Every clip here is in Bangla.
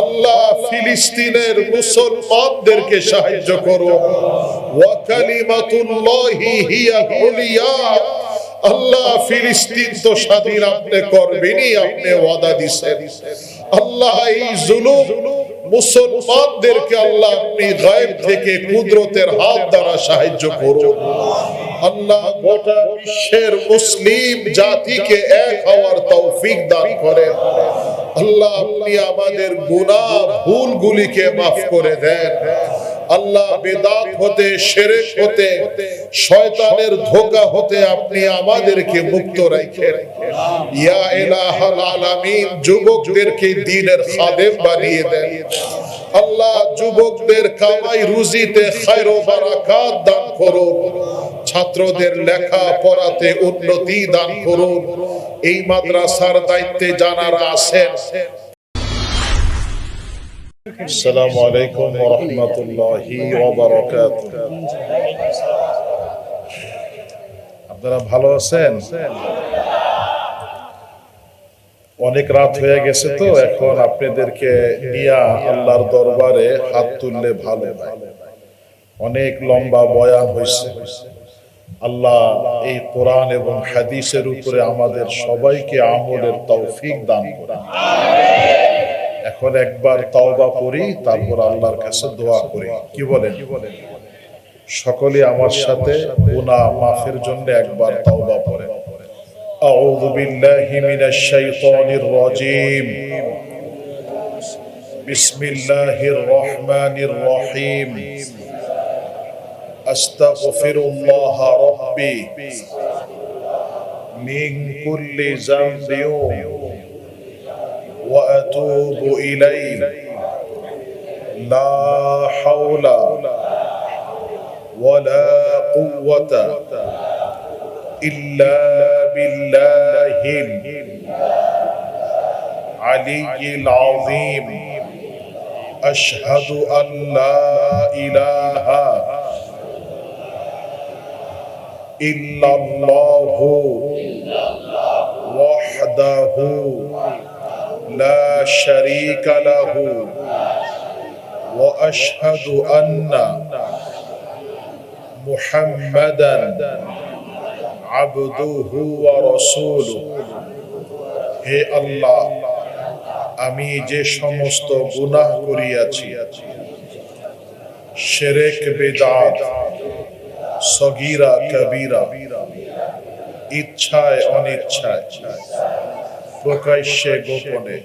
আল্লাহ ফিলিস্তিনের মুসলমানদেরকে সাহায্য করো। আল্লাহ ফিলিস্তিন তো স্বাধীন আপনি করবেনই, আপনি ওয়াদা দিছেন। আল্লাহ এই জুলুম মুসলমানদেরকে আল্লাহ আপনি গায়েব থেকে কুদরতের হাত দ্বারা সাহায্য করুন। আল্লাহ গোটা বিশ্বের মুসলিম জাতিকে এক হওয়ার তৌফিক দান করেন। আল্লাহ আপনি আমাদের ভুলগুলিকে মাফ করে দেন। আল্লাহ বেদাত হতে হতে, শয়তানের ধোঁকা হতে আপনি আমাদেরকে মুক্ত রাখেন। ইয়া ইলাহাল আলামিন, যুবকদেরকে দ্বীনের খাদেম বানিয়ে দেন। আল্লাহ যুবকদের কামাই রুজিতে খায়র দান করুন। ছাত্রদের লেখা পড়াতে উন্নতি দান করুন। এই মাদ্রাসার দায়িত্বে যারা আছেন। আসসালামু আলাইকুম ওয়া রাহমাতুল্লাহি ওয়া বারাকাতুহু। আপনারা ভালো আছেন? অনেক রাত হয়ে গেছে তো, এখন আপনাদেরকে নিয়া আল্লাহর দরবারে হাত তুললে ভালো অনেক লম্বা বয়ান হয়েছে। আল্লাহ এই কোরআন এবং হাদিসের উপরে আমাদের সবাইকে আমলের তৌফিক দান করেন এখন একবার তওবা করি তারপর আল্লাহর কাছে দোয়া করি কি বলেন সকলে আমার সাথে গুনাহ মাফের জন্য একবার তওবা পড়েন أعوذ بالله من الشيطان الرجيم بسم الله الرحمن الرحيم أستغفر الله ربي من كل ذنب وأتوب إليه. لا حول ولا قوة إلا بالله العلي العظيم. أشهد أن لا إله إلا ইল্লাল্লাহ লা শারীকা লাহু ওয়া আশহাদু হে আল্লাহ, আমি যে সমস্ত গুনাহ করিয়াছি শেরেক বেদাত সগীরা কবিরা, ইচ্ছায় অনিচ্ছায়, প্রকাশ্যে গোপনে,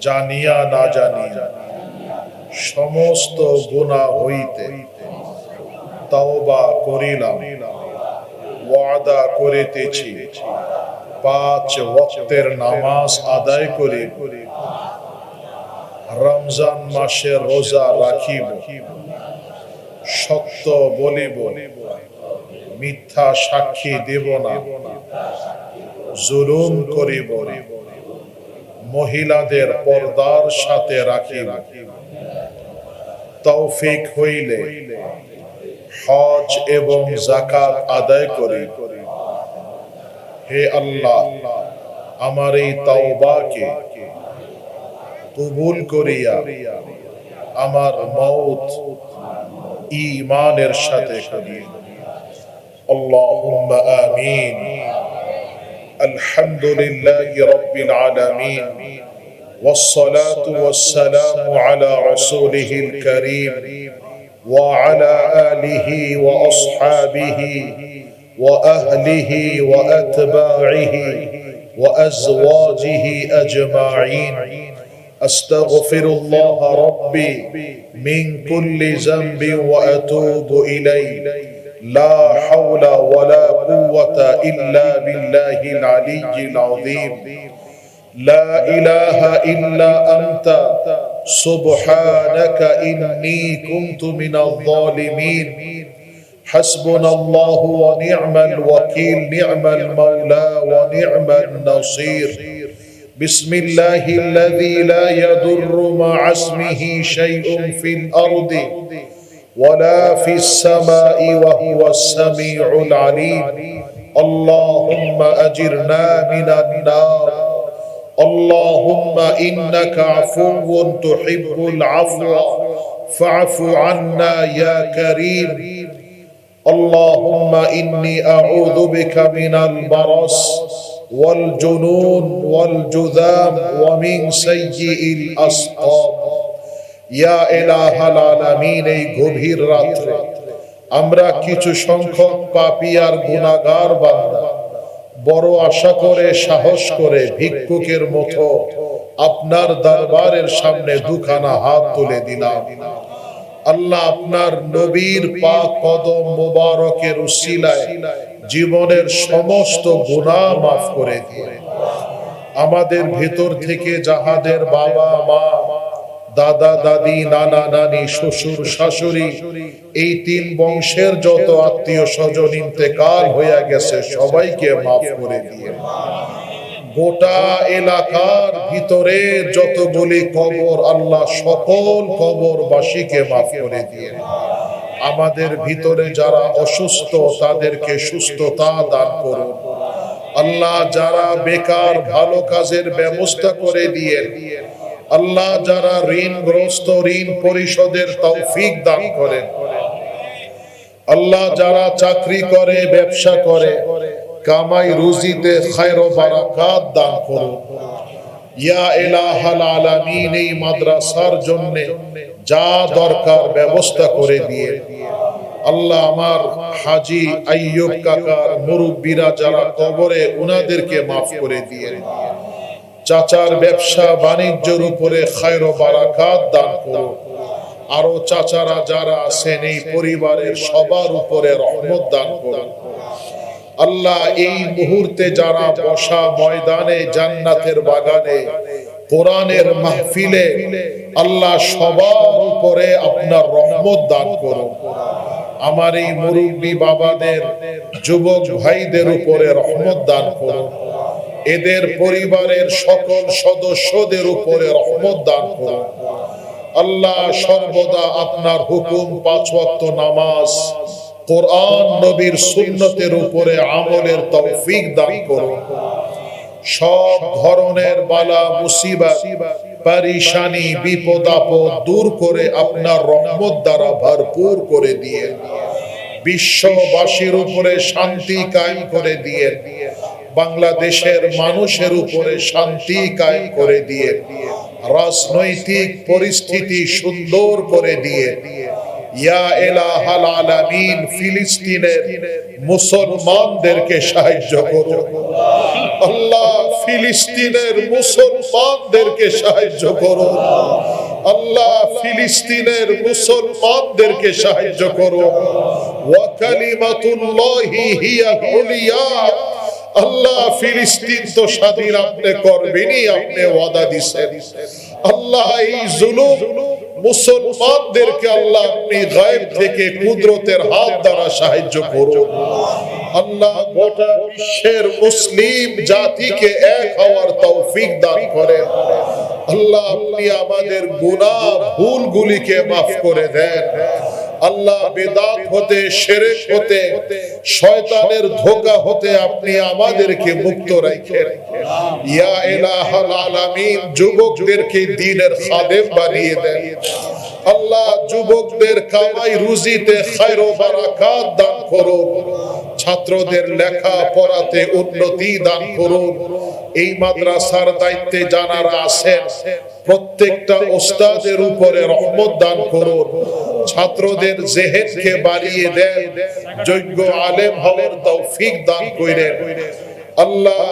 জানিয়া না জানিয়া, সমস্ত গুণা হইতে তাওবা করিলাম, ওয়াদা করিতেছি। পাঁচ ওয়াক্তের নামাজ আদায় করি। রমজান মাসে রোজা রাখিব। সত্য বলিব মিথ্যা সাক্ষী দেব না। জুলুম করিব মহিলাদের পর্দার সাথে রাখিব। তৌফিক হইলে হজ এবং জাকাত আদায় করি। হে আল্লাহ, আমার এই তাওবাকে কবুল করিয়া আমার মৌত ইমানের সাথে করি اللهم آمين الحمد لله رب العالمين والصلاة والسلام على رسوله الكريم وعلى آله وأصحابه وأهله وأتباعه وأزواجه أجمعين أستغفر الله ربي من كل ذنب وأتوب إليه. لا حول ولا قوة إلا بالله العلي العظيم. لا إله إلا أنت. سبحانك إني كنت من الظالمين. حسبنا الله ونعم الوكيل نعم المولى ونعم النصير. بسم الله الذي لا يضر مع اسمه شيء في الأرض ولا في السماء وهو السميع العليم. اللهم أجرنا من النار. اللهم إنك عفو تحب العفو. فاعف عنا يا كريم. اللهم إني أعوذ بك من البرص. والجنون والجذام ومن سيء الأسقام ইয়া এলাহাল আলামিন এই গভীর রাত্রে আমরা কিছু সংখ্যক পাপী আর গুনাহগার বান্দা বড় আশা করে সাহস করে ভিক্ষুকের মতো আপনার দরবারের সামনে দুখানা হাত তুলে দিলাম আল্লাহ আপনার নবীর পাক কদম মোবারকের উসিলায় জীবনের সমস্ত গুনাহ মাফ করে দিয়ে। আমাদের ভেতর থেকে যাহাদের বাবা, মা, দাদা, দাদি, নানা, নানি, শ্বশুর, শাশুড়ি, এই তিন বংশের যত আত্মীয় স্বজন ইন্তেকাল হয়ে গেছে, সবাইকে মাফ করে দিয়ে। গোটা এলাকার ভিতরে যতগুলি কবর, আল্লাহ সকল কবরবাসীকে মাফ করে দিয়ে। আমাদের ভিতরে যারা অসুস্থ, তাদেরকে সুস্থতা দান করুন। আল্লাহ যারা বেকার, ভালো কাজের ব্যবস্থা করে দিয়ে আল্লাহ যারা ঋণগ্রস্ত, ঋণ পরিশোধের তৌফিক দান করেন। আল্লাহ যারা চাকরি করে, ব্যবসা করে, কামাই রুজিতে খায়র বারাকাত দান করুন। যা দরকার ব্যবস্থা করে দিয়ে। আল্লাহ আমার যারা কবরে, উনাদেরকে মাফ করে দিয়ে। চাচার ব্যবসা বাণিজ্যের উপরে খায়র বারাকাত দান করুন। আরও চাচারা যারা আছেন এই পরিবারের সবার উপরে রহমত দান করুন। আল্লাহ এই মুহূর্তে যারা বসা ময়দানে, জান্নাতের বাগানে, কোরআনের মাহফিলে, আল্লাহ সবার উপরে আপনার রহমত দান করুন। আমার এই মুরব্বী বাবাদের, যুবক ভাইদের উপরে রহমত দান করুন। এদের পরিবারের সকল সদস্যদের উপরে রহমত দান করুন। আল্লাহ সর্বদা আপনার হুকুম পাঁচ ওয়াক্ত নামাজ কোরআন নবীর সুন্নতের উপরে আমলের তৌফিক দান করুন। সব ধরনের বালা, মুসিবত, পরিশানি বিপদ আপদ দূর করে আপনার রহমত দ্বারা ভরপুর করে দিয়ে, বিশ্ববাসীর উপরে শান্তি কায়েম করে দিয়ে, বাংলাদেশের মানুষের উপরে শান্তি কায়েম করে দিয়ে, রাজনৈতিক পরিস্থিতি সুন্দর করে দিয়ে মুসলমানদেরকে সাহায্য করো। আল্লাহ ফিলিস্তিনের মুসলমানদেরকে সাহায্য করো। আল্লাহ ফিলিস্তিনের মুসলমানদেরকে সাহায্য করো। ওয়া কালিমাতুল্লাহি হিয়া উলিয়া আল্লাহ ফিলিস্তিন তো স্বাধীন আপনি করবেনই, আপনি ওয়াদা দিছেন। আল্লাহ আপনি মুসলিম জাতিকে এক হওয়ার তৌফিক দান করেন। আল্লাহ আপনি আমাদের গুনাহ ভুলগুলিকে মাফ করে দেন। আল্লাহ বেদাত হতে শেরেক হতে, শয়তানের ধোকা হতে আপনি আমাদেরকে মুক্ত রাখেন। ইয়া ইলাহাল আলামিন, যুবকদেরকে দ্বীনের খাদেম বানিয়ে দেন। আল্লাহ যুবকদের কামাই, রুজিতে খায়র ও বারাকাত দান করুন ছাত্রদের লেখা পড়াতে উন্নতি দান করুন। এই মাদ্রাসার দায়িত্বে যারা আছেন, প্রত্যেকটা ওস্তাদের উপরে রহমত দান করুন। ছাত্রদের জেহেদকে বাড়িয়ে দেন, যোগ্য আলেম হওয়ার তৌফিক দান করেন। আল্লাহ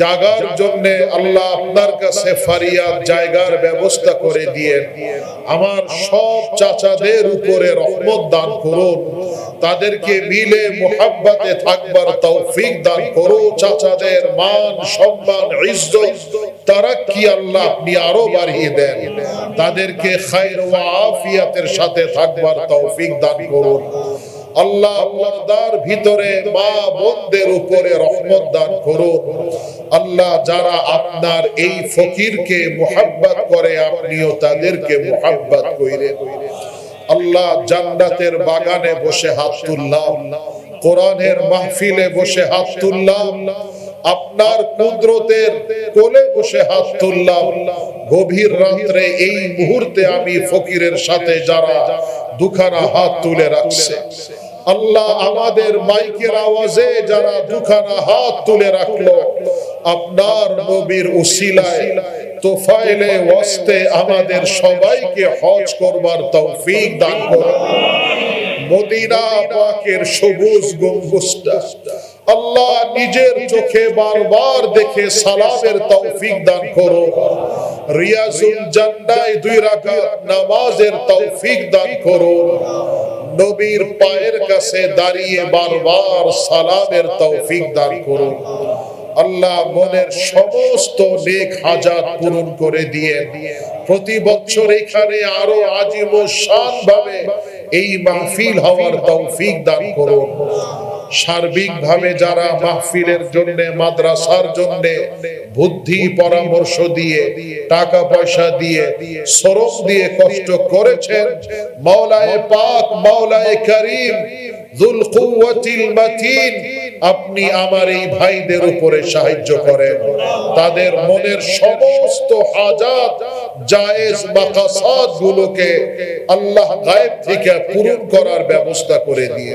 জাগার জন্য আল্লাহ আপনার কাছে ফারিয়াদ, জায়গার ব্যবস্থা করে দিয়ে আমার সব চাচাদের উপরে রহমত দান করুন। তাদেরকে মিলে মোহাব্বতে থাকবার তৌফিক দান করো চাচাদের মান, সম্মান, ইজ্জত, তারা কি আল্লাহ আপনি আরও বাড়িয়ে দেন? তাদেরকে খায়র ওয়া আফিয়াতের সাথে থাকবার তৌফিক দান করুন। আল্লাহ পর্দার ভিতরে মা বোনদের উপরে রহমত দান করুন। আল্লাহ যারা আপনার এই ফকিরকে মোহাব্বত করে, আপনিও তাদেরকে মোহাব্বত কইরেন। আল্লাহ জান্নাতের বাগানে বসে হাত তুললাম, কোরআনের মাহফিলে বসে হাত তুললাম, আপনার কুদরতের কোলে বসে হাত তুললাম। গভীর রাত্রে এই মুহূর্তে আমি ফকিরের সাথে যারা দুখানা হাত তুলে রাখছে আল্লাহ আমাদের মাইকের আওয়াজে যারা দুখানা হাত তুলে রাখল, আপনার নবীর উসিলায় তোফাইলে ওয়াস্তে আমাদের সবাইকে হজ করবার তৌফিক দান করুন। মদিনা পাকের সবুজ গম্বুজটা, আল্লাহ নিজের চোখে বারবার দেখে সালামের তৌফিক দান করো রিয়াজুল জান্নায় দুই রাকাত নামাজের তৌফিক দান করো নবীর পায়ের কাছে দাঁড়িয়ে বারবার সালামের তৌফিক দান করুন। আল্লাহ মনের সমস্ত নেক হাজাত পূরণ করে দিয়ে প্রতি বছর এখানে আরও আজীব শান ভাবে এই মাহফিল হওয়ার তৌফিক দান করুন। সার্বিক ভাবে যারা মাহফিলের জন্য, মাদ্রাসার জন্য বুদ্ধি পরামর্শ দিয়ে, টাকা পয়সা দিয়ে, শ্রম দিয়ে কষ্ট করেছেন, মাওলায়ে পাক, মাওলায়ে করিম যুল কুওয়াতিল মাতিন, আপনি আমার এই ভাইদের উপরে সাহায্য করেন। তাদের মনের সমস্ত হাজাত, জায়েজ মাকাসাদ গুলোকে আল্লাহ গায়েব থেকে পূরণ করার ব্যবস্থা করে দিয়ে